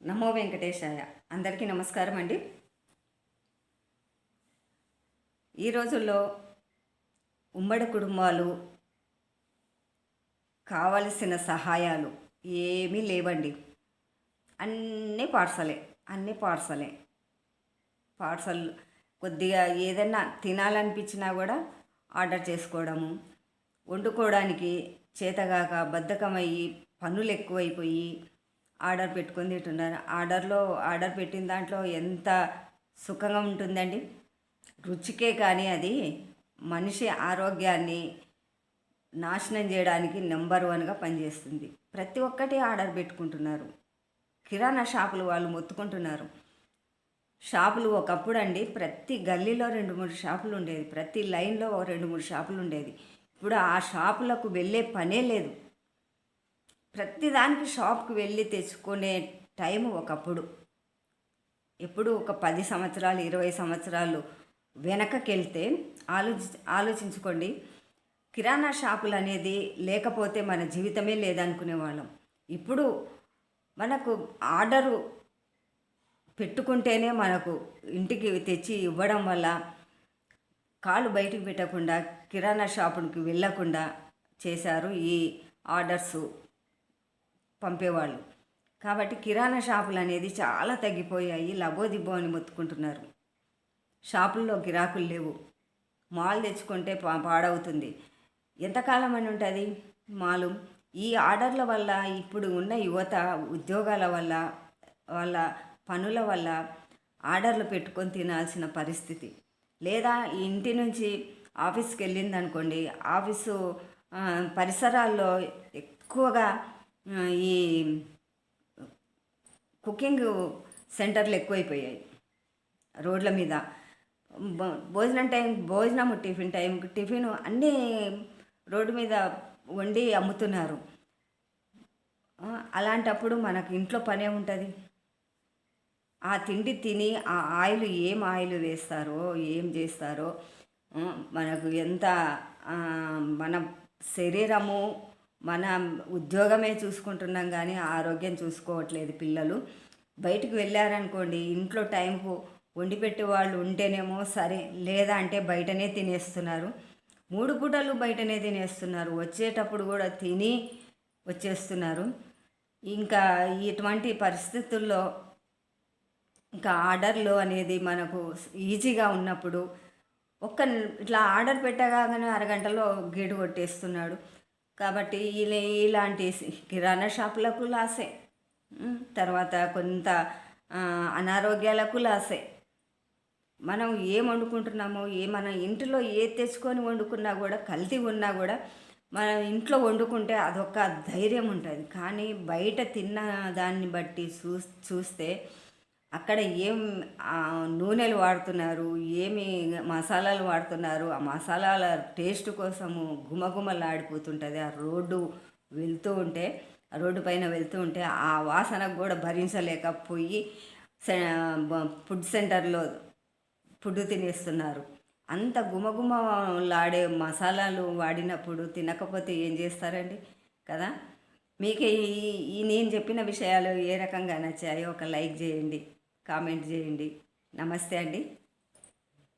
నమో వెంకటేశాయ. అందరికీ నమస్కారం అండి. ఈ రోజుల్లో ఉమ్మడి కుటుంబాలు కావలసిన సహాయాలు ఏమీ లేవండి. అన్నీ పార్సలే అన్నీ పార్సలే. పార్సల్ కొద్దిగా ఏదైనా తినాలనిపించినా కూడా ఆర్డర్ చేసుకోవడము వండుకోవడానికి చేతగాక బద్ధకమయ్యి పనులు ఎక్కువైపోయి ఆర్డర్ పెట్టుకుని తింటున్నారు. ఆర్డర్లో ఆర్డర్ పెట్టిన దాంట్లో ఎంత సుఖంగా ఉంటుందండి. రుచికే కానీ అది మనిషి ఆరోగ్యాన్ని నాశనం చేయడానికి నెంబర్ వన్గా పనిచేస్తుంది. ప్రతి ఒక్కటి ఆర్డర్ పెట్టుకుంటున్నారు. కిరాణా షాపులు వాళ్ళు మొత్తుకుంటున్నారు. షాపులు ఒకప్పుడు అండి ప్రతి గల్లీలో రెండు మూడు షాపులు ఉండేది. ప్రతి లైన్లో ఒక రెండు మూడు షాపులు ఉండేది. ఇప్పుడు ఆ షాపులకు వెళ్ళే పనే లేదు. ప్రతిదానికి షాప్కి వెళ్ళి తెచ్చుకునే టైం ఒకప్పుడు. ఎప్పుడు ఒక పది సంవత్సరాలు ఇరవై సంవత్సరాలు వెనకకెళ్తే ఆలోచి ఆలోచించుకోండి. కిరాణా షాపులు అనేది లేకపోతే మన జీవితమే లేదనుకునే వాళ్ళం ఇప్పుడు మనకు ఆర్డరు పెట్టుకుంటేనే మనకు ఇంటికి తెచ్చి ఇవ్వడం వల్ల కాలు బయటకు పెట్టకుండా కిరాణా షాపుకి వెళ్ళకుండా చేశారు ఈ ఆర్డర్స్. పంపేవాళ్ళు. కాబట్టి కిరాణా షాపులు అనేది చాలా తగ్గిపోయాయి. లబోదిబ్బో అని మొత్తుకుంటున్నారు. షాపుల్లో గిరాకులు లేవు. మాల్ తెచ్చుకుంటే పా పాడవుతుంది. ఎంతకాలం అని ఉంటుంది? మాలు. ఈ ఆర్డర్ల వల్ల ఇప్పుడు ఉన్న యువత ఉద్యోగాల వల్ల వాళ్ళ పనుల వల్ల ఆర్డర్లు పెట్టుకొని తినాల్సిన పరిస్థితి. లేదా ఇంటి నుంచి ఆఫీస్కి వెళ్ళిందనుకోండి ఆఫీసు పరిసరాల్లో ఎక్కువగా ఈ కుకింగ్ సెంటర్లు ఎక్కువైపోయాయి. రోడ్ల మీద. భోజనం టైం భోజనము టిఫిన్ టైం టిఫిన్ అన్నీ రోడ్డు మీద వండి అమ్ముతున్నారు. అలాంటప్పుడు మనకు ఇంట్లో పనే ఉంటుంది. ఆ తిండి తిని ఆ ఆయిల్ ఏం ఆయిల్ వేస్తారో ఏం చేస్తారో మనకు ఎంత మన శరీరము మన ఉద్యోగమే చూసుకుంటున్నాం కానీ ఆరోగ్యం చూసుకోవట్లేదు పిల్లలు. బయటికి వెళ్ళారనుకోండి ఇంట్లో టైంకు వండి పెట్టే వాళ్ళు ఉంటేనేమో సరే లేదా అంటే బయటనే తినేస్తున్నారు. మూడు పూటలు బయటనే తినేస్తున్నారు. వచ్చేటప్పుడు కూడా తిని వచ్చేస్తున్నారు. ఇంకా ఇటువంటి పరిస్థితుల్లో ఇంకా ఆర్డర్లు అనేది మనకు ఈజీగా ఉన్నప్పుడు ఒక్క ఇట్లా ఆర్డర్ పెట్టగానే అరగంటలో గేటు కొట్టేస్తున్నాడు. కాబట్టి ఇలా ఇలాంటి కిరాణా షాపులకు లాసే. తర్వాత కొంత అనారోగ్యాలకు లాసే. మనం ఏం వండుకుంటున్నామో ఏ మన ఇంటిలో ఏ తెచ్చుకొని వండుకున్నా కూడా కల్తీ ఉన్నా కూడా మనం ఇంట్లో వండుకుంటే అదొక ధైర్యం ఉంటుంది. కానీ బయట తిన్న దాన్ని బట్టి చూ చూస్తే అక్కడ ఏం నూనెలు వాడుతున్నారు ఏమి మసాలాలు వాడుతున్నారు ఆ మసాలాల టేస్ట్ కోసము గుమగుమలాడిపోతుంటుంది ఆ రోడ్డు వెళ్తూ ఉంటే ఆ రోడ్డు పైన వెళ్తూ ఉంటే ఆ వాసనకు కూడా భరించలేకపోయి ఫుడ్ సెంటర్లో ఫుడ్ తినేస్తున్నారు. అంత గుమగుమలాడే మసాలాలు వాడినప్పుడు తినకపోతే ఏం చేస్తారండి? కదా? మీకు ఈ ఈ నేను చెప్పిన విషయాలు ఏ రకంగా నచ్చాయో ఒక లైక్ చేయండి. కామెంట్ చేయండి. నమస్తే అండి.